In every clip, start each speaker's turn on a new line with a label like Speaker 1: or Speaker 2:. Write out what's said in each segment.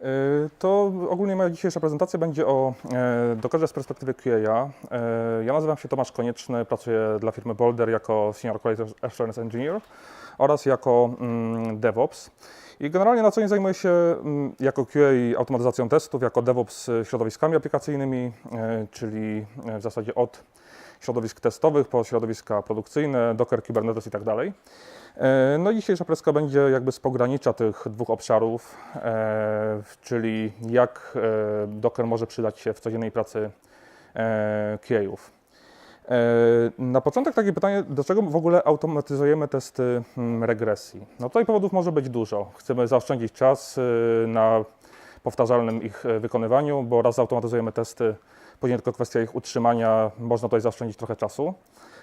Speaker 1: Y, To ogólnie moja dzisiejsza prezentacja będzie o e, Dockerze z perspektywy QA. E, Ja nazywam się Tomasz Konieczny, pracuję dla firmy Boulder jako Senior Quality Assurance Engineer oraz jako mm, DevOps. I generalnie na co dzień zajmuję się mm, jako QA automatyzacją testów, jako DevOps środowiskami aplikacyjnymi, e, czyli e, w zasadzie od środowisk testowych po środowiska produkcyjne, Docker, Kubernetes i tak dalej. E, No i dzisiejsza preska będzie jakby z pogranicza tych dwóch obszarów, e, czyli jak e, Docker może przydać się w codziennej pracy QA-ów. Na początek takie pytanie, dlaczego w ogóle automatyzujemy testy mm, regresji? No tutaj powodów może być dużo. Chcemy zaoszczędzić czas na powtarzalnym ich wykonywaniu, bo raz automatyzujemy testy, później tylko kwestia ich utrzymania, można tutaj zaoszczędzić trochę czasu.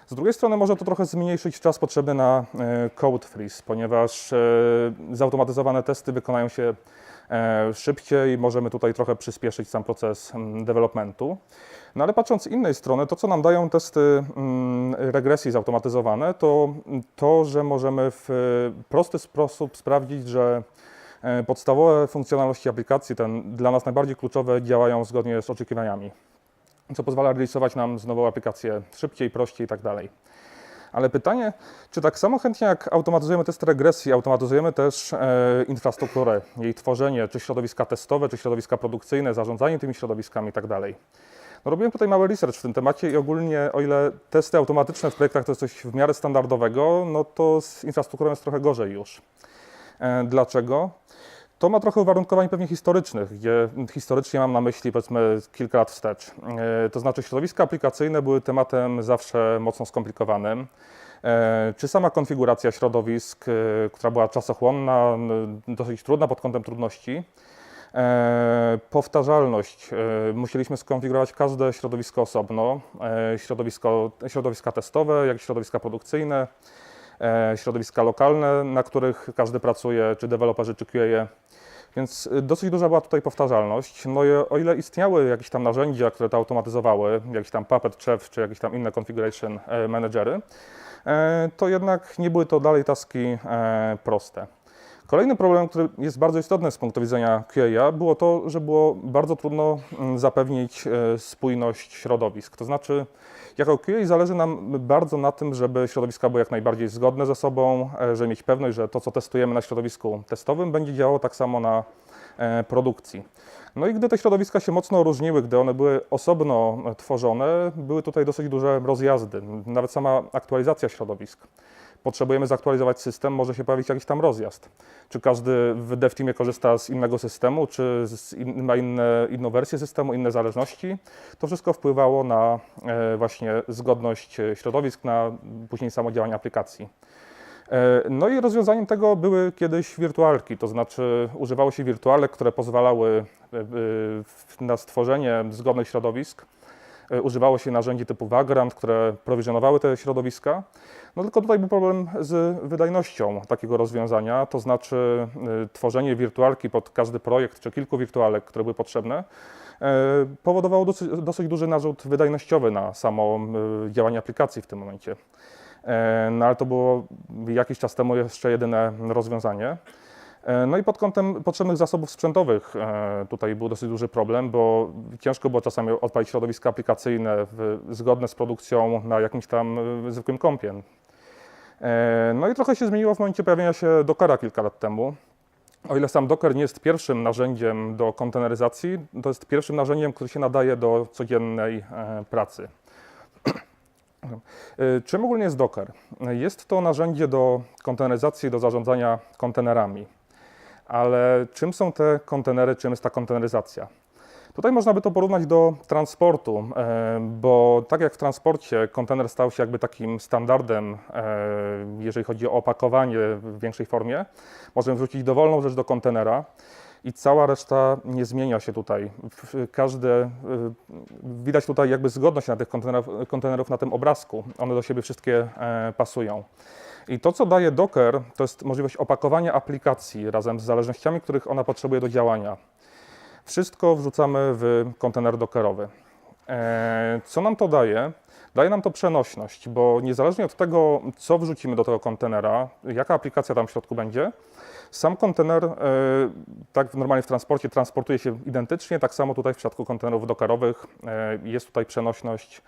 Speaker 1: Z drugiej strony może to trochę zmniejszyć czas potrzebny na e, code freeze, ponieważ e, zautomatyzowane testy wykonają się e, szybciej, możemy tutaj trochę przyspieszyć sam proces developmentu. No ale patrząc z innej strony, to co nam dają testy mm, regresji zautomatyzowane, to to, że możemy w prosty sposób sprawdzić, że podstawowe funkcjonalności aplikacji, ten dla nas najbardziej kluczowe, działają zgodnie z oczekiwaniami co pozwala releasować nam znowu aplikację szybciej, prościej i tak dalej. Ale pytanie, czy tak samo chętnie jak automatyzujemy testy regresji, automatyzujemy też e, infrastrukturę, jej tworzenie, czy środowiska testowe, czy środowiska produkcyjne, zarządzanie tymi środowiskami i tak dalej. No, robiłem tutaj mały research w tym temacie i ogólnie o ile testy automatyczne w projektach to jest coś w miarę standardowego, no to z infrastrukturą jest trochę gorzej już. E, dlaczego? To ma trochę uwarunkowań pewnie historycznych, gdzie historycznie mam na myśli powiedzmy kilka lat wstecz. E, To znaczy środowiska aplikacyjne były tematem zawsze mocno skomplikowanym. E, Czy sama konfiguracja środowisk, e, która była czasochłonna, dosyć trudna pod kątem trudności. Powtarzalność. Musieliśmy skonfigurować każde środowisko osobno. Środowisko, środowiska testowe, jak i środowiska produkcyjne środowiska lokalne, na których każdy pracuje, czy deweloperzy, czy QA. Więc y, dosyć duża była tutaj powtarzalność. No i o ile istniały jakieś tam narzędzia, które to automatyzowały, jakiś tam Puppet, Chef, czy jakieś tam inne configuration e, managery, e, to jednak nie były to dalej taski e, proste. Kolejny problem, który jest bardzo istotny z punktu widzenia QA, było to, że było bardzo trudno mm, zapewnić e, spójność środowisk. To znaczy, jako QA zależy nam bardzo na tym, żeby środowiska były jak najbardziej zgodne ze sobą, e, żeby mieć pewność, że to, co testujemy na środowisku testowym, będzie działało tak samo na e, produkcji. No i gdy te środowiska się mocno różniły, gdy one były osobno tworzone, były tutaj dosyć duże rozjazdy, nawet sama aktualizacja środowisk potrzebujemy zaktualizować system, może się pojawić jakiś tam rozjazd. Czy każdy w DevTeamie korzysta z innego systemu, czy in, ma inne, inną wersję systemu, inne zależności. To wszystko wpływało na e, właśnie zgodność e, środowisk, na później samo działanie aplikacji. E, No i rozwiązaniem tego były kiedyś wirtualki, to znaczy używało się wirtualek, które pozwalały e, na stworzenie zgodnych środowisk. E, Używało się narzędzi typu Vagrant, które prowizjonowały te środowiska. No tylko tutaj był problem z wydajnością takiego rozwiązania, to znaczy y, tworzenie wirtualki pod każdy projekt, czy kilku wirtualek, które były potrzebne, y, powodowało dosyć, dosyć duży narzut wydajnościowy na samo działanie aplikacji w tym momencie. E, No ale to było jakiś czas temu jeszcze jedyne rozwiązanie. E, No i pod kątem potrzebnych zasobów sprzętowych e, tutaj był dosyć duży problem, bo ciężko było czasami odpalić środowiska aplikacyjne zgodne z produkcją na jakimś tam e, zwykłym kompie. No i trochę się zmieniło w momencie pojawienia się Dockera kilka lat temu. O ile sam Docker nie jest pierwszym narzędziem do konteneryzacji, to jest pierwszym narzędziem, które się nadaje do codziennej pracy. Czym ogólnie jest Docker? Jest to narzędzie do konteneryzacji, do zarządzania kontenerami. Ale czym są te kontenery, czym jest ta konteneryzacja? Tutaj można by to porównać do transportu, e, bo tak jak w transporcie kontener stał się jakby takim standardem, e, jeżeli chodzi o opakowanie w większej formie, możemy wrzucić dowolną rzecz do kontenera i cała reszta nie zmienia się tutaj. Każde, e, widać tutaj jakby zgodność na tych kontenerów, kontenerów na tym obrazku. One do siebie wszystkie pasują. I to, co daje Docker, to jest możliwość opakowania aplikacji razem z zależnościami, których ona potrzebuje do działania. Wszystko wrzucamy w kontener dockerowy. E, Co nam to daje? Daje nam to przenośność, bo niezależnie od tego, co wrzucimy do tego kontenera, jaka aplikacja tam w środku będzie, Sam kontener, e, tak normalnie w transporcie, transportuje się identycznie, tak samo tutaj w przypadku kontenerów dockerowych e, jest tutaj przenośność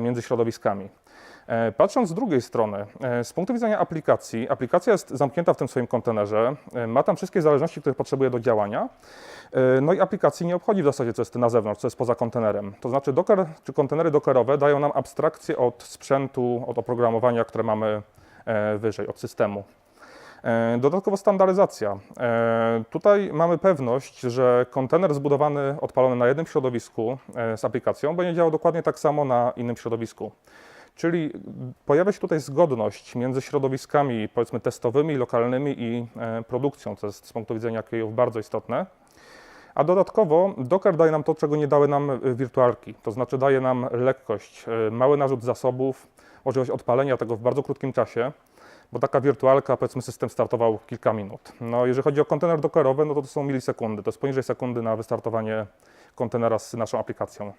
Speaker 1: między środowiskami. E, Patrząc z drugiej strony, e, z punktu widzenia aplikacji, aplikacja jest zamknięta w tym swoim kontenerze, e, ma tam wszystkie zależności, które potrzebuje do działania, no i aplikacji nie obchodzi w zasadzie, co jest na zewnątrz, co jest poza kontenerem. To znaczy Docker czy kontenery dockerowe dają nam abstrakcję od sprzętu, od oprogramowania, które mamy wyżej, od systemu. Dodatkowo standaryzacja. Tutaj mamy pewność, że kontener zbudowany, odpalony na jednym środowisku z aplikacją będzie działał dokładnie tak samo na innym środowisku. Czyli pojawia się tutaj zgodność między środowiskami, powiedzmy, testowymi, lokalnymi i e, produkcją, co jest z punktu widzenia QA bardzo istotne. A dodatkowo Docker daje nam to, czego nie dały nam e, wirtualki, to znaczy daje nam lekkość, e, mały narzut zasobów, możliwość odpalenia tego w bardzo krótkim czasie, bo taka wirtualka, powiedzmy, system startował kilka minut. No, jeżeli chodzi o kontener dockerowy, no to to są milisekundy, to jest poniżej sekundy na wystartowanie kontenera z naszą aplikacją.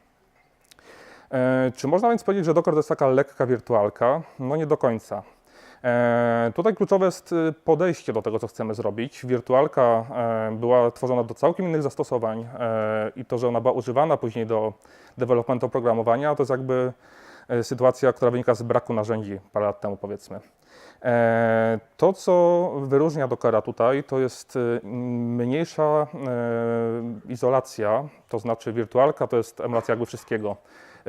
Speaker 1: E, Czy można więc powiedzieć, że Docker to jest taka lekka wirtualka? No nie do końca. E, Tutaj kluczowe jest y, podejście do tego, co chcemy zrobić. Wirtualka e, była tworzona do całkiem innych zastosowań i to, że ona była używana później do developmentu oprogramowania, to jest jakby sytuacja, która wynika z braku narzędzi parę lat temu, powiedzmy. To, co wyróżnia Dockera tutaj, to jest y, mniejsza izolacja, to znaczy wirtualka to jest emulacja jakby wszystkiego.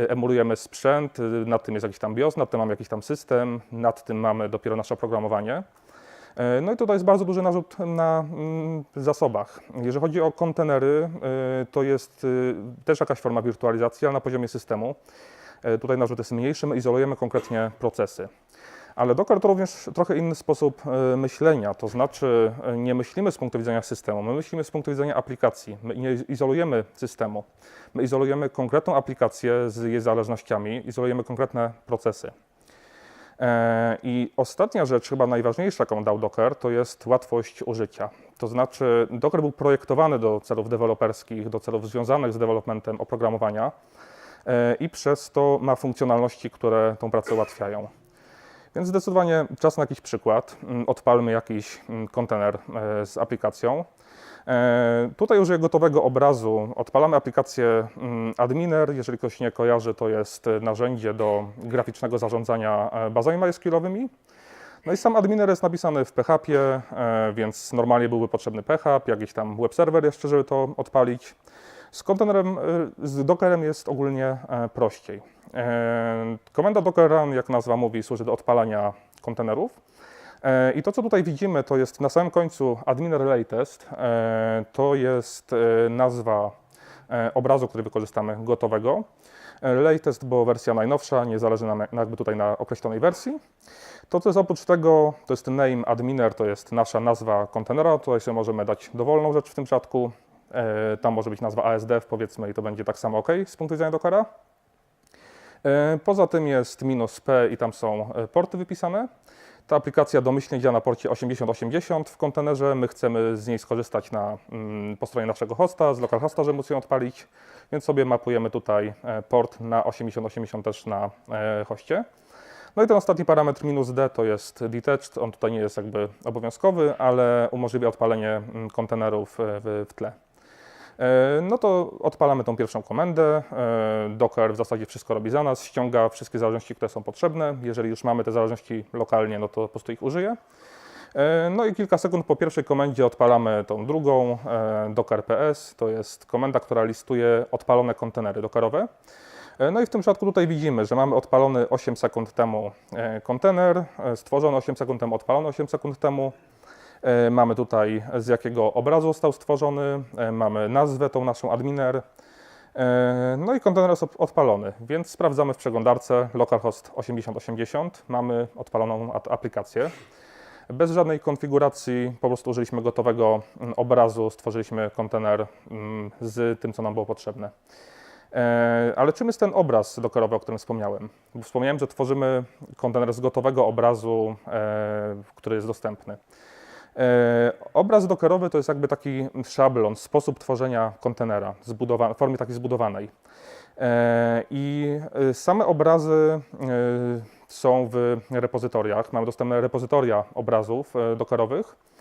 Speaker 1: Emulujemy sprzęt, y, nad tym jest jakiś tam BIOS, nad tym mamy jakiś tam system, nad tym mamy dopiero nasze oprogramowanie. E, No i tutaj jest bardzo duży narzut na mm, zasobach. Jeżeli chodzi o kontenery, e, to jest y, też jakaś forma wirtualizacji, ale na poziomie systemu. E, Tutaj narzut jest mniejszy, my izolujemy konkretnie procesy. Ale Docker to również trochę inny sposób e, myślenia, to znaczy e, nie myślimy z punktu widzenia systemu, my myślimy z punktu widzenia aplikacji. My nie izolujemy systemu, my izolujemy konkretną aplikację z jej zależnościami, izolujemy konkretne procesy. E, I ostatnia rzecz, chyba najważniejsza, jaką dał Docker, to jest łatwość użycia. To znaczy, Docker był projektowany do celów deweloperskich, do celów związanych z developmentem oprogramowania i przez to ma funkcjonalności, które tą pracę ułatwiają. Więc zdecydowanie czas na jakiś przykład. Mm, Odpalmy jakiś mm, kontener e, z aplikacją. E, Tutaj użyję gotowego obrazu. Odpalamy aplikację mm, Adminer. Jeżeli ktoś nie kojarzy, to jest e, narzędzie do graficznego zarządzania bazami MySQL-owymi. No i sam adminer jest napisany w PHP, więc normalnie byłby potrzebny PHP, jakiś tam web serwer jeszcze, żeby to odpalić. Z kontenerem, e, z Dockerem jest ogólnie e, prościej. E, Komenda Docker Run, jak nazwa mówi, służy do odpalania kontenerów. I to, co tutaj widzimy, to jest na samym końcu adminer latest. To jest nazwa obrazu, który wykorzystamy gotowego. Latest, bo wersja najnowsza, nie zależy nam jak- jakby tutaj na określonej wersji. To, co jest oprócz tego, to jest name adminer, to jest nasza nazwa kontenera. Tutaj sobie możemy dać dowolną rzecz w tym przypadku. E, Tam może być nazwa ASDF, powiedzmy, i to będzie tak samo OK z punktu widzenia Dockera. E, Poza tym jest minus P i tam są e, porty wypisane. Ta aplikacja domyślnie działa na porcie 8080 w kontenerze. My chcemy z niej skorzystać na, mm, po stronie naszego hosta, z localhosta, żeby móc ją odpalić, więc sobie mapujemy tutaj port na 8080 też na hoście. No i ten ostatni parametr minus D to jest detached. On tutaj nie jest jakby obowiązkowy, ale umożliwia odpalenie mm, kontenerów w tle. E, No to odpalamy tą pierwszą komendę. E, Docker w zasadzie wszystko robi za nas, ściąga wszystkie zależności, które są potrzebne. Jeżeli już mamy te zależności lokalnie, no to po prostu ich użyje. E, No i kilka sekund po pierwszej komendzie odpalamy tą drugą, docker ps. To jest komenda, która listuje odpalone kontenery dockerowe. E, No i w tym przypadku tutaj widzimy, że mamy odpalony 8 sekund temu kontener, stworzony 8 sekund temu, odpalony 8 sekund temu. E, Mamy tutaj z jakiego obrazu został stworzony, e, mamy nazwę tą naszą adminer. E, No i kontener jest odpalony, więc sprawdzamy w przeglądarce localhost 8080. Mamy odpaloną aplikację. Bez żadnej konfiguracji, po prostu użyliśmy gotowego mm, obrazu, stworzyliśmy kontener mm, z tym, co nam było potrzebne. Ale czym jest ten obraz dockerowy, o którym wspomniałem? Wspomniałem, że tworzymy kontener z gotowego obrazu, który jest dostępny. E, Obraz dockerowy to jest jakby taki szablon, sposób tworzenia kontenera w formie takiej zbudowanej. E, I e, same obrazy są w repozytoriach. Mamy dostępne repozytoria obrazów dockerowych. E,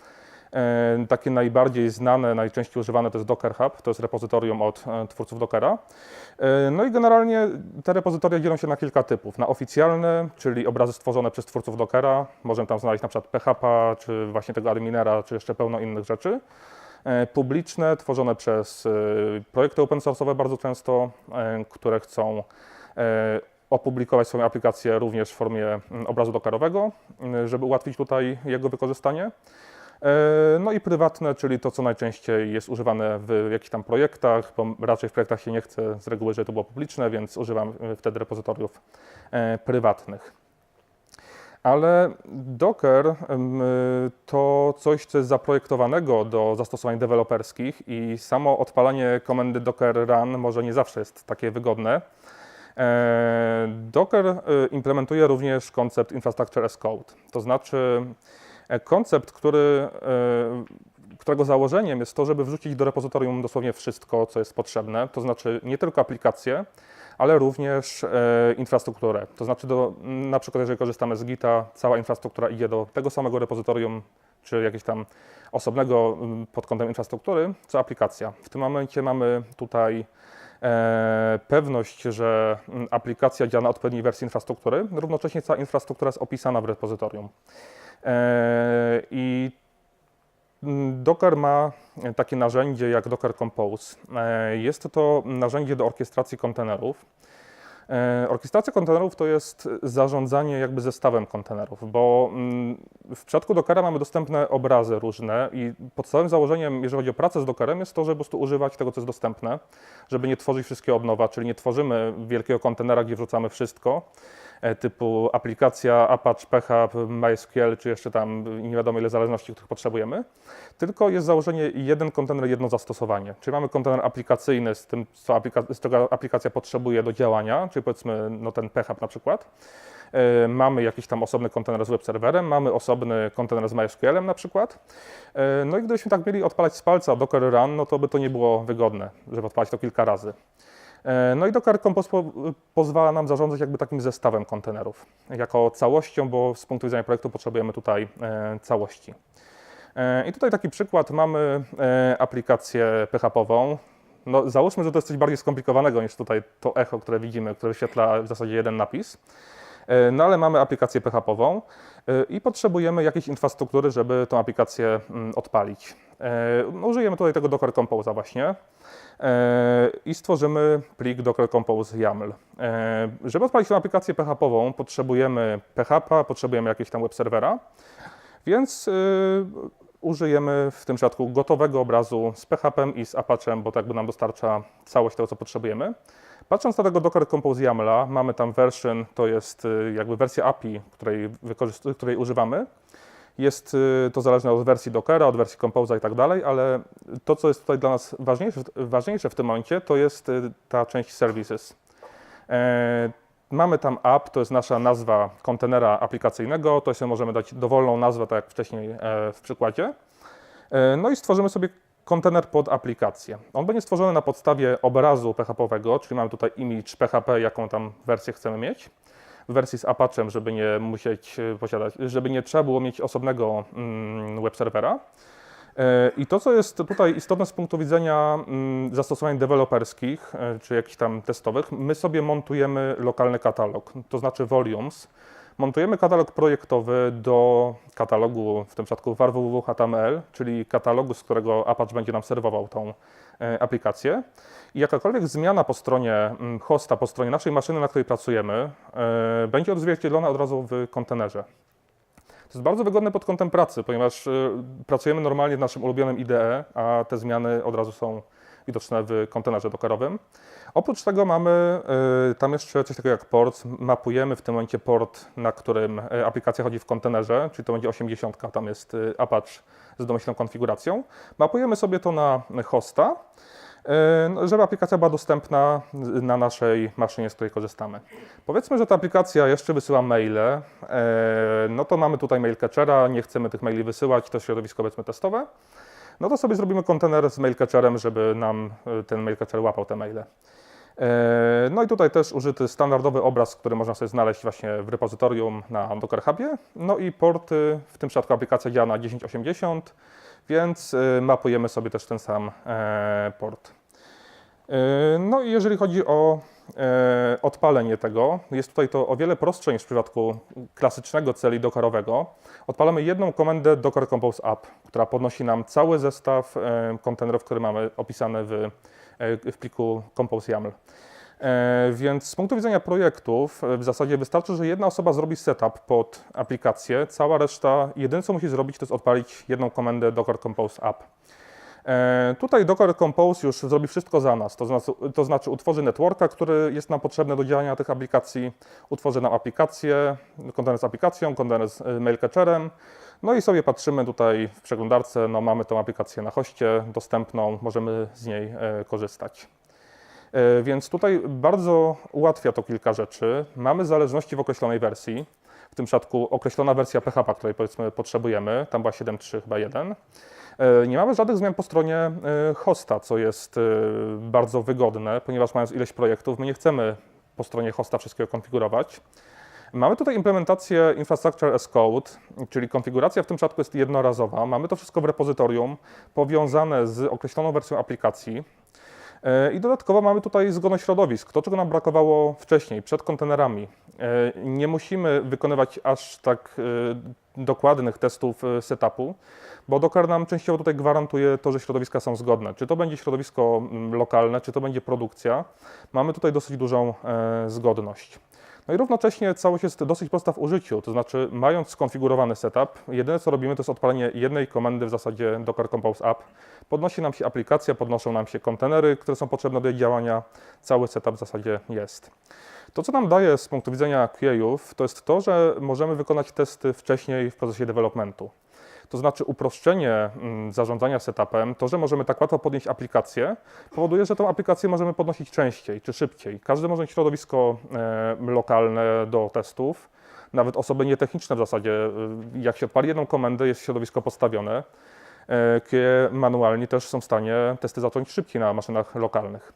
Speaker 1: Takie najbardziej znane, najczęściej używane to jest Docker Hub, to jest repozytorium od e, twórców Dockera. E, No i generalnie te repozytoria dzielą się na kilka typów. Na oficjalne, czyli obrazy stworzone przez twórców Dockera, możemy tam znaleźć na przykład PHP, czy właśnie tego adminera, czy jeszcze pełno innych rzeczy. E, Publiczne, tworzone przez e, projekty open source'owe bardzo często, e, które chcą e, opublikować swoją aplikację również w formie obrazu dockerowego, mm, żeby ułatwić tutaj jego wykorzystanie. E, No i prywatne, czyli to, co najczęściej jest używane w jakichś tam projektach, bo raczej w projektach się nie chce z reguły, żeby to było publiczne, więc używam e, wtedy repozytoriów e, prywatnych. Ale Docker to coś, co jest zaprojektowanego do zastosowań deweloperskich i samo odpalanie komendy docker run może nie zawsze jest takie wygodne. Docker implementuje również koncept Infrastructure as Code, to znaczy koncept, który, e, którego założeniem jest to, żeby wrzucić do repozytorium dosłownie wszystko, co jest potrzebne, to znaczy nie tylko aplikacje, ale również e, infrastrukturę. To znaczy, do, na przykład, jeżeli korzystamy z Gita, cała infrastruktura idzie do tego samego repozytorium, czy jakiegoś tam osobnego pod kątem infrastruktury, co aplikacja. W tym momencie mamy tutaj e, pewność, że aplikacja działa na odpowiedniej wersji infrastruktury, równocześnie cała infrastruktura jest opisana w repozytorium. E, I Docker ma takie narzędzie jak Docker Compose. E, Jest to narzędzie do orkiestracji kontenerów. E, Orkiestracja kontenerów to jest zarządzanie jakby zestawem kontenerów, bo mm, w przypadku Dockera mamy dostępne obrazy różne i podstawowym założeniem, jeżeli chodzi o pracę z Dockerem, jest to, żeby po prostu używać tego, co jest dostępne, żeby nie tworzyć wszystkiego od nowa, czyli nie tworzymy wielkiego kontenera, gdzie wrzucamy wszystko, typu aplikacja Apache, PHP, MySQL, czy jeszcze tam nie wiadomo ile zależności, których potrzebujemy, tylko jest założenie jeden kontener, jedno zastosowanie. Czyli mamy kontener aplikacyjny z tym, co aplika- z czego aplikacja potrzebuje do działania, czyli powiedzmy no, ten PHP na przykład. E, Mamy jakiś tam osobny kontener z web serwerem, mamy osobny kontener z MySQL-em na przykład. E, No i gdybyśmy tak mieli odpalać z palca Docker Run, no to by to nie było wygodne, żeby odpalać to kilka razy. E, No i Docker Compose po, pozwala nam zarządzać jakby takim zestawem kontenerów, jako całością, bo z punktu widzenia projektu potrzebujemy tutaj e, całości. E, I tutaj taki przykład, mamy aplikację PHP-ową. No, załóżmy, że to jest coś bardziej skomplikowanego niż tutaj to echo, które widzimy, które wyświetla w zasadzie jeden napis. E, No ale mamy aplikację PHP-ową e, i potrzebujemy jakiejś infrastruktury, żeby tą aplikację mm, odpalić. E, użyjemy tutaj tego Docker Compose'a właśnie i stworzymy plik Docker Compose YAML. Żeby odpalić tę aplikację PHP-ową potrzebujemy PHP, potrzebujemy jakiegoś tam web serwera, więc użyjemy w tym przypadku gotowego obrazu z PHP i z Apache'em, bo tak by nam dostarcza całość tego, co potrzebujemy. Patrząc na tego Docker Compose YAMLa, mamy tam version, to jest y, jakby wersja API, której, której używamy. Jest y, to zależne od wersji Dockera, od wersji Compose'a i tak dalej, ale to, co jest tutaj dla nas ważniejsze, ważniejsze w tym momencie, to jest y, ta część services. E, Mamy tam app, to jest nasza nazwa kontenera aplikacyjnego, to sobie możemy dać dowolną nazwę, tak jak wcześniej e, w przykładzie. E, No i stworzymy sobie kontener pod aplikację. On będzie stworzony na podstawie obrazu PHP-owego, czyli mamy tutaj image PHP, jaką tam wersję chcemy mieć. W wersji z Apache'em, żeby nie musieć e, posiadać, żeby nie trzeba było mieć osobnego mm, web serwera. E, I to, co jest tutaj istotne z punktu widzenia mm, zastosowań deweloperskich, e, czy jakichś tam testowych, my sobie montujemy lokalny katalog, to znaczy volumes. Montujemy katalog projektowy do katalogu, w tym przypadku var www.html, czyli katalogu, z którego Apache będzie nam serwował tą e, aplikację. I jakakolwiek zmiana po stronie hosta, po stronie naszej maszyny, na której pracujemy, e, będzie odzwierciedlona od razu w kontenerze. To jest bardzo wygodne pod kątem pracy, ponieważ y, pracujemy normalnie w naszym ulubionym IDE, a te zmiany od razu są widoczne w kontenerze dockerowym. Oprócz tego mamy y, tam jeszcze coś takiego jak port. Mapujemy w tym momencie port, na którym y, aplikacja chodzi w kontenerze, czyli to będzie 80, tam jest y, Apache z domyślną konfiguracją. Mapujemy sobie to na hosta, no, żeby aplikacja była dostępna na naszej maszynie, z której korzystamy. Powiedzmy, że ta aplikacja jeszcze wysyła maile, no to mamy tutaj mail catchera, nie chcemy tych maili wysyłać, to środowisko powiedzmy testowe, no to sobie zrobimy kontener z mail catcherem, żeby nam e, ten mail catcher łapał te maile. E, No i tutaj też użyty standardowy obraz, który można sobie znaleźć właśnie w repozytorium na Docker Hubie. No i porty, w tym przypadku aplikacja działa na 1080, więc y, mapujemy sobie też ten sam e, port. Y, No i jeżeli chodzi o e, odpalenie tego, jest tutaj to o wiele prostsze niż w przypadku klasycznego celi dockerowego. Odpalamy jedną komendę docker compose app, która podnosi nam cały zestaw e, kontenerów, które mamy opisane w, e, w pliku compose YAML. E, Więc z punktu widzenia projektów e, w zasadzie wystarczy, że jedna osoba zrobi setup pod aplikację, cała reszta jedyne co musi zrobić to jest odpalić jedną komendę docker compose app. E, Tutaj Docker Compose już zrobi wszystko za nas, to znaczy, to znaczy utworzy networka, który jest nam potrzebny do działania tych aplikacji, utworzy nam aplikację, kontener z aplikacją, kontener z e, mail catcherem, no i sobie patrzymy tutaj w przeglądarce, no mamy tą aplikację na hoście dostępną, możemy z niej e, korzystać. Więc tutaj bardzo ułatwia to kilka rzeczy. Mamy zależności w określonej wersji, w tym przypadku określona wersja PHP, której powiedzmy potrzebujemy, tam była 7.3 chyba 1. E, Nie mamy żadnych zmian po stronie e, hosta, co jest e, bardzo wygodne, ponieważ mając ileś projektów, my nie chcemy po stronie hosta wszystkiego konfigurować. Mamy tutaj implementację Infrastructure as Code, czyli konfiguracja w tym przypadku jest jednorazowa. Mamy to wszystko w repozytorium powiązane z określoną wersją aplikacji. I dodatkowo mamy tutaj zgodność środowisk, to czego nam brakowało wcześniej, przed kontenerami. Nie musimy wykonywać aż tak dokładnych testów e, setupu, bo Docker nam częściowo tutaj gwarantuje to, że środowiska są zgodne. Czy to będzie środowisko mm, lokalne, czy to będzie produkcja, mamy tutaj dosyć dużą e, zgodność. No i równocześnie całość jest dosyć prosta w użyciu, to znaczy mając skonfigurowany setup, jedyne co robimy to jest odpalenie jednej komendy w zasadzie Docker Compose App. Podnosi nam się aplikacja, podnoszą nam się kontenery, które są potrzebne do jej działania, cały setup w zasadzie jest. To, co nam daje z punktu widzenia QA-ów, to jest to, że możemy wykonać testy wcześniej w procesie developmentu. To znaczy uproszczenie mm, zarządzania setupem, to, że możemy tak łatwo podnieść aplikację, powoduje, że tą aplikację możemy podnosić częściej czy szybciej. Każdy może mieć środowisko lokalne do testów, nawet osoby nietechniczne w zasadzie. e, Jak się odpali jedną komendę, jest środowisko postawione, e, które manualnie też są w stanie testy zacząć szybciej na maszynach lokalnych.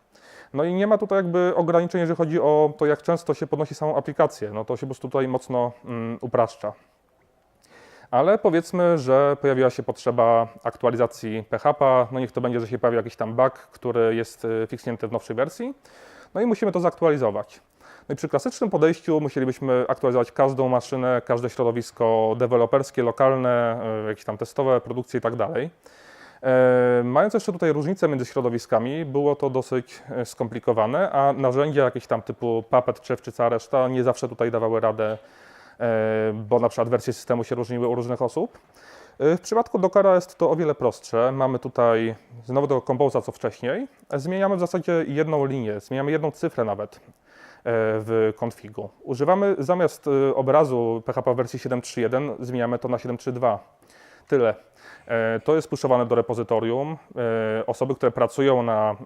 Speaker 1: No i nie ma tutaj jakby ograniczeń, jeżeli chodzi o to, jak często się podnosi samą aplikację. No to się po prostu tutaj mocno mm, upraszcza. Ale powiedzmy, że pojawiła się potrzeba aktualizacji PHP, no niech to będzie, że się pojawi jakiś tam bug, który jest y, fiksnięty w nowszej wersji, no i musimy to zaktualizować. No i przy klasycznym podejściu musielibyśmy aktualizować każdą maszynę, każde środowisko deweloperskie, lokalne, y, jakieś tam testowe, produkcje i tak dalej. E, Mając jeszcze tutaj różnice między środowiskami, było to dosyć e, skomplikowane, a narzędzia jakieś tam typu Puppet czy czy cała reszta nie zawsze tutaj dawały radę, bo na przykład wersje systemu się różniły u różnych osób. E, W przypadku Dockera jest to o wiele prostsze. Mamy tutaj znowu tego Compose'a co wcześniej. Zmieniamy w zasadzie jedną linię, zmieniamy jedną cyfrę nawet e, w konfigu. Używamy zamiast e, obrazu PHP wersji 7.3.1 zmieniamy to na 7.3.2. Tyle. E, To jest puszowane do repozytorium. E, Osoby, które pracują na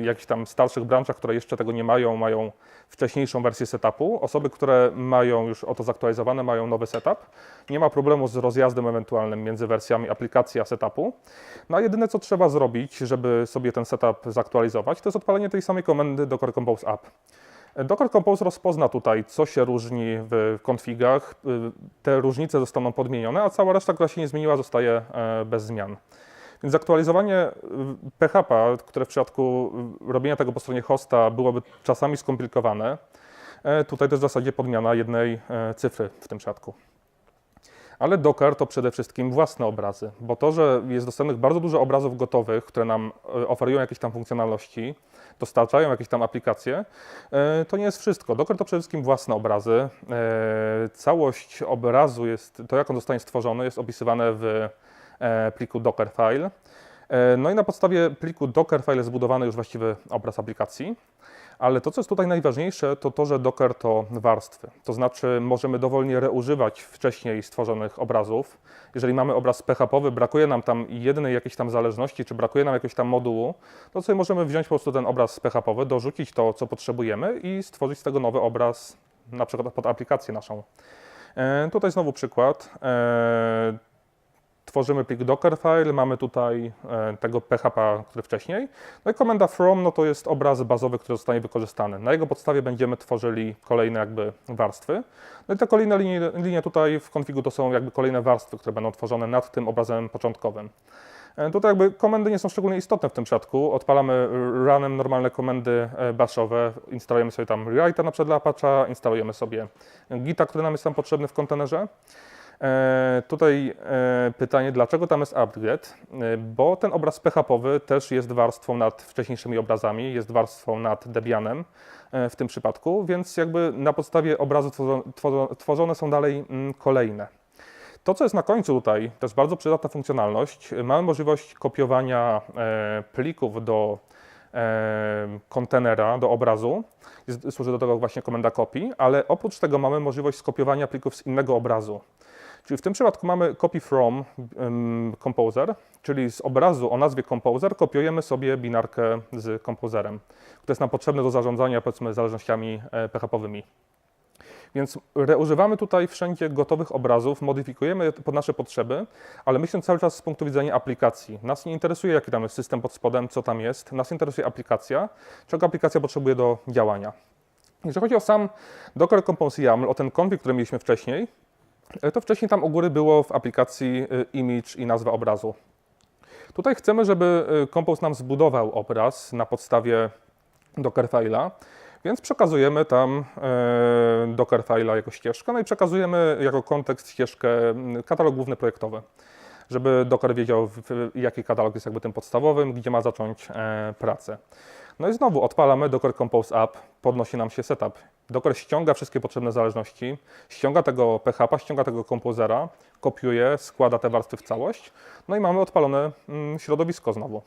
Speaker 1: e, jakichś tam starszych branżach, które jeszcze tego nie mają, mają wcześniejszą wersję setupu. Osoby, które mają już o to zaktualizowane, mają nowy setup. Nie ma problemu z rozjazdem ewentualnym między wersjami aplikacji a setupu. No a jedyne, co trzeba zrobić, żeby sobie ten setup zaktualizować, to jest odpalenie tej samej komendy Docker Compose App. Docker Compose rozpozna tutaj, co się różni w konfigach. Y, Te różnice zostaną podmienione, a cała reszta, która się nie zmieniła, zostaje e, bez zmian. Więc zaktualizowanie y, PHP, które w przypadku y, robienia tego po stronie hosta byłoby czasami skomplikowane, e, tutaj jest w zasadzie podmiana jednej e, cyfry w tym przypadku. Ale Docker to przede wszystkim własne obrazy, bo to, że jest dostępnych bardzo dużo obrazów gotowych, które nam e, oferują jakieś tam funkcjonalności, dostarczają jakieś tam aplikacje, e, to nie jest wszystko. Docker to przede wszystkim własne obrazy. E, Całość obrazu jest, to jak on zostanie stworzony, jest opisywane w pliku Dockerfile. No i na podstawie pliku Dockerfile jest zbudowany już właściwy obraz aplikacji. Ale to, co jest tutaj najważniejsze, to to, że Docker to warstwy. To znaczy, możemy dowolnie reużywać wcześniej stworzonych obrazów. Jeżeli mamy obraz PHP, brakuje nam tam jednej jakiejś tam zależności, czy brakuje nam jakiegoś tam modułu, to sobie możemy wziąć po prostu ten obraz PHP, dorzucić to, co potrzebujemy i stworzyć z tego nowy obraz, na przykład pod aplikację naszą. E, Tutaj znowu przykład. Tworzymy plik Dockerfile, mamy tutaj e, tego PHP, który wcześniej. No i komenda from, no to jest obraz bazowy, który zostanie wykorzystany. Na jego podstawie będziemy tworzyli kolejne jakby warstwy. No i te kolejne linie, linie tutaj w konfigu to są jakby kolejne warstwy, które będą tworzone nad tym obrazem początkowym. E, Tutaj jakby komendy nie są szczególnie istotne w tym przypadku. Odpalamy runem normalne komendy e, bashowe, instalujemy sobie tam rewrite'a na przykład dla Apache'a, instalujemy sobie Gita, który nam jest tam potrzebny w kontenerze. E, tutaj e, pytanie, dlaczego tam jest upgrade? E, bo ten obraz PHP-owy też jest warstwą nad wcześniejszymi obrazami, jest warstwą nad Debianem w tym przypadku, więc jakby na podstawie obrazu tworzone, są dalej mm, kolejne. To, co jest na końcu tutaj, to jest bardzo przydatna funkcjonalność. Mamy możliwość kopiowania plików do kontenera, do obrazu. Służy do tego właśnie komenda copy, ale oprócz tego mamy możliwość skopiowania plików z innego obrazu. Czyli w tym przypadku mamy copy from composer, czyli z obrazu o nazwie composer kopiujemy sobie binarkę z composerem, który jest nam potrzebny do zarządzania powiedzmy zależnościami e, PHP-owymi. Więc reużywamy tutaj wszędzie gotowych obrazów, modyfikujemy je pod nasze potrzeby, ale myślę cały czas z punktu widzenia aplikacji. Nas nie interesuje, jaki tam jest system pod spodem, co tam jest. Nas interesuje aplikacja, czego aplikacja potrzebuje do działania. Jeżeli chodzi o sam Docker Compose YAML, o ten konfig, który mieliśmy wcześniej, to wcześniej tam u góry było w aplikacji y, image i nazwa obrazu. Tutaj chcemy, żeby y, Compose nam zbudował obraz na podstawie Dockerfile'a, więc przekazujemy tam e, Dockerfile'a jako ścieżkę, no i przekazujemy jako kontekst ścieżkę katalog główny projektowy, żeby Docker wiedział, jaki katalog jest jakby tym podstawowym, gdzie ma zacząć e, pracę. No i znowu odpalamy Docker Compose App, podnosi nam się setup. Docker ściąga wszystkie potrzebne zależności, ściąga tego PHP, ściąga tego kompozera, kopiuje, składa te warstwy w całość, no i mamy odpalone mm, środowisko znowu.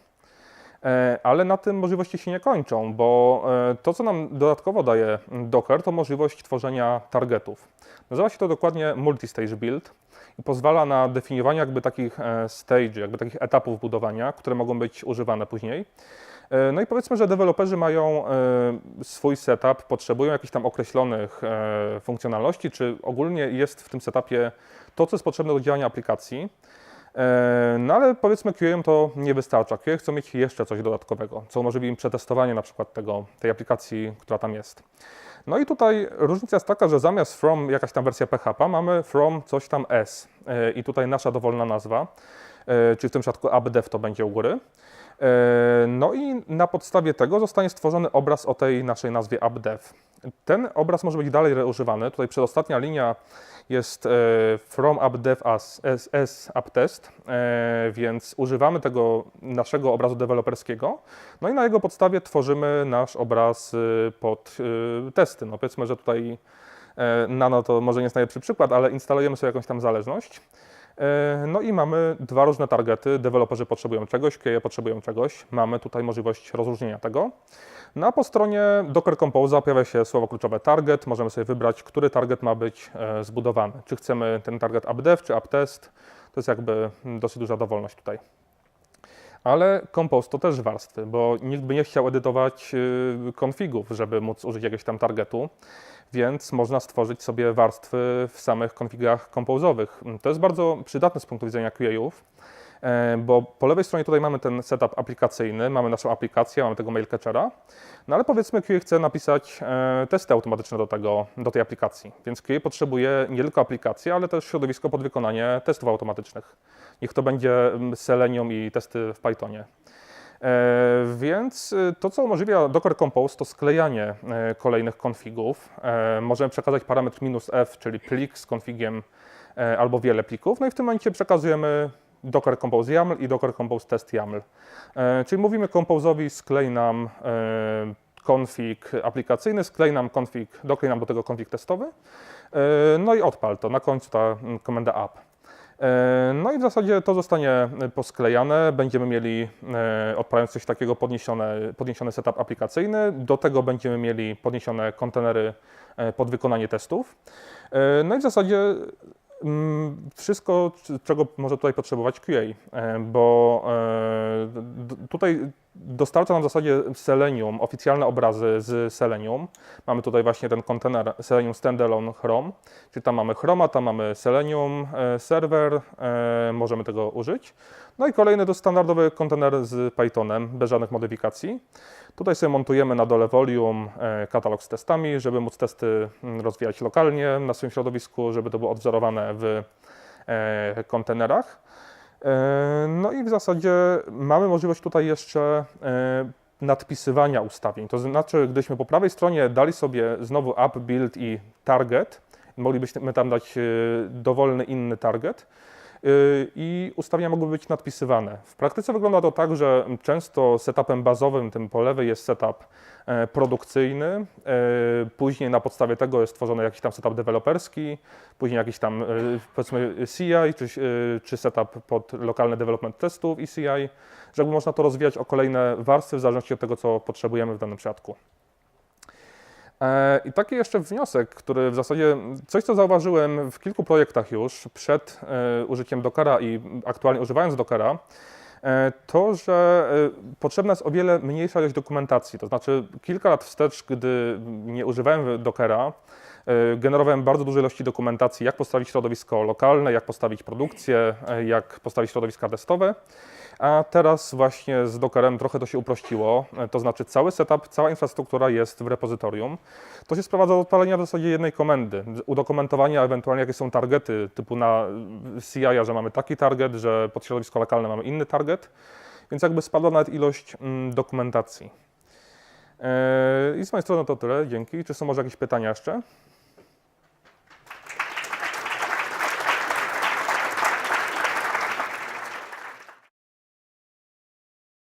Speaker 1: E, Ale na tym możliwości się nie kończą, bo e, to, co nam dodatkowo daje Docker, to możliwość tworzenia targetów. Nazywa się to dokładnie multi-stage build i pozwala na definiowanie jakby takich e, stage, jakby takich etapów budowania, które mogą być używane później. E, No i powiedzmy, że deweloperzy mają e, swój setup, potrzebują jakichś tam określonych e, funkcjonalności, czy ogólnie jest w tym setupie to, co jest potrzebne do działania aplikacji. No ale powiedzmy QA to nie wystarcza. QA chcą mieć jeszcze coś dodatkowego, co umożliwi im przetestowanie na przykład tego, tej aplikacji, która tam jest. No i tutaj różnica jest taka, że zamiast from jakaś tam wersja PHP mamy from coś tam s i tutaj nasza dowolna nazwa, czyli w tym przypadku appdev to będzie u góry. E, No i na podstawie tego zostanie stworzony obraz o tej naszej nazwie appdev. Ten obraz może być dalej reużywany. Tutaj przedostatnia linia jest e, from appdev as, as, as apptest, e, więc używamy tego naszego obrazu deweloperskiego, no i na jego podstawie tworzymy nasz obraz pod testy. No powiedzmy, że tutaj Nano to może nie jest najlepszy przykład, ale instalujemy sobie jakąś tam zależność. E, No i mamy dwa różne targety. Deweloperzy potrzebują czegoś, QA potrzebują czegoś. Mamy tutaj możliwość rozróżnienia tego. No a po stronie Docker Compose pojawia się słowo kluczowe target. Możemy sobie wybrać, który target ma być e, zbudowany. Czy chcemy ten target appdev, czy apptest. To jest jakby dosyć duża dowolność tutaj. Ale Compose to też warstwy, bo nikt by nie chciał edytować y, konfigów, żeby móc użyć jakiegoś tam targetu, więc można stworzyć sobie warstwy w samych konfigach compose'owych. To jest bardzo przydatne z punktu widzenia QA-ów, bo po lewej stronie tutaj mamy ten setup aplikacyjny, mamy naszą aplikację, mamy tego mail catchera, no ale powiedzmy QA chce napisać e, testy automatyczne do, tego, do tej aplikacji, więc QA potrzebuje nie tylko aplikację, ale też środowisko pod wykonanie testów automatycznych. Niech to będzie mm, Selenium i testy w Pythonie. E, Więc to, co umożliwia Docker Compose, to sklejanie e, kolejnych konfigów. E, Możemy przekazać parametr "-f", czyli plik z konfigiem e, albo wiele plików. No i w tym momencie przekazujemy Docker Compose YAML i Docker Compose Test YAML. E, Czyli mówimy Compose'owi sklej nam e, konfig aplikacyjny, sklej nam konfig, doklej nam do tego konfig testowy, e, no i odpal to. Na końcu ta mm, komenda app. E, No i w zasadzie to zostanie e, posklejane. Będziemy mieli, e, odpalając coś takiego, podniesione, podniesiony setup aplikacyjny. Do tego będziemy mieli podniesione kontenery e, pod wykonanie testów. E, No i w zasadzie wszystko, c- czego może tutaj potrzebować QA, e, bo e, tutaj dostarcza nam w zasadzie Selenium, oficjalne obrazy z Selenium. Mamy tutaj właśnie ten kontener Selenium Standalone Chrome, czyli tam mamy Chroma, tam mamy Selenium e, serwer, e, możemy tego użyć. No i kolejny to standardowy kontener z Pythonem, bez żadnych modyfikacji. Tutaj sobie montujemy na dole volume e, katalog z testami, żeby móc testy mm, rozwijać lokalnie na swoim środowisku, żeby to było odwzorowane w kontenerach. E, No i w zasadzie mamy możliwość tutaj jeszcze e, nadpisywania ustawień. To znaczy, gdyśmy po prawej stronie dali sobie znowu app, build i target, moglibyśmy tam dać e, dowolny inny target i ustawienia mogły być nadpisywane. W praktyce wygląda to tak, że często setupem bazowym, tym po lewej jest setup produkcyjny, e, później na podstawie tego jest tworzony jakiś tam setup deweloperski, później jakiś tam e, powiedzmy CI czy, e, czy setup pod lokalny development testów i CI, że można to rozwijać o kolejne warstwy w zależności od tego, co potrzebujemy w danym przypadku. E, I taki jeszcze wniosek, który w zasadzie coś, co zauważyłem w kilku projektach już przed e, użyciem Dockera i aktualnie używając Dockera, e, to, że e, potrzebna jest o wiele mniejsza ilość dokumentacji. To znaczy, kilka lat wstecz, gdy nie używałem Dockera, e, generowałem bardzo duże ilości dokumentacji, jak postawić środowisko lokalne, jak postawić produkcję, e, jak postawić środowiska testowe. A teraz właśnie z Dockerem trochę to się uprościło, e, to znaczy cały setup, cała infrastruktura jest w repozytorium. To się sprowadza do odpalenia w zasadzie jednej komendy, udokumentowania ewentualnie jakie są targety, typu na CI, że mamy taki target, że pod środowisko lokalne mamy inny target, więc jakby spadła nawet ilość mm, dokumentacji. E, I z mojej strony to tyle, dzięki. Czy są może jakieś pytania jeszcze?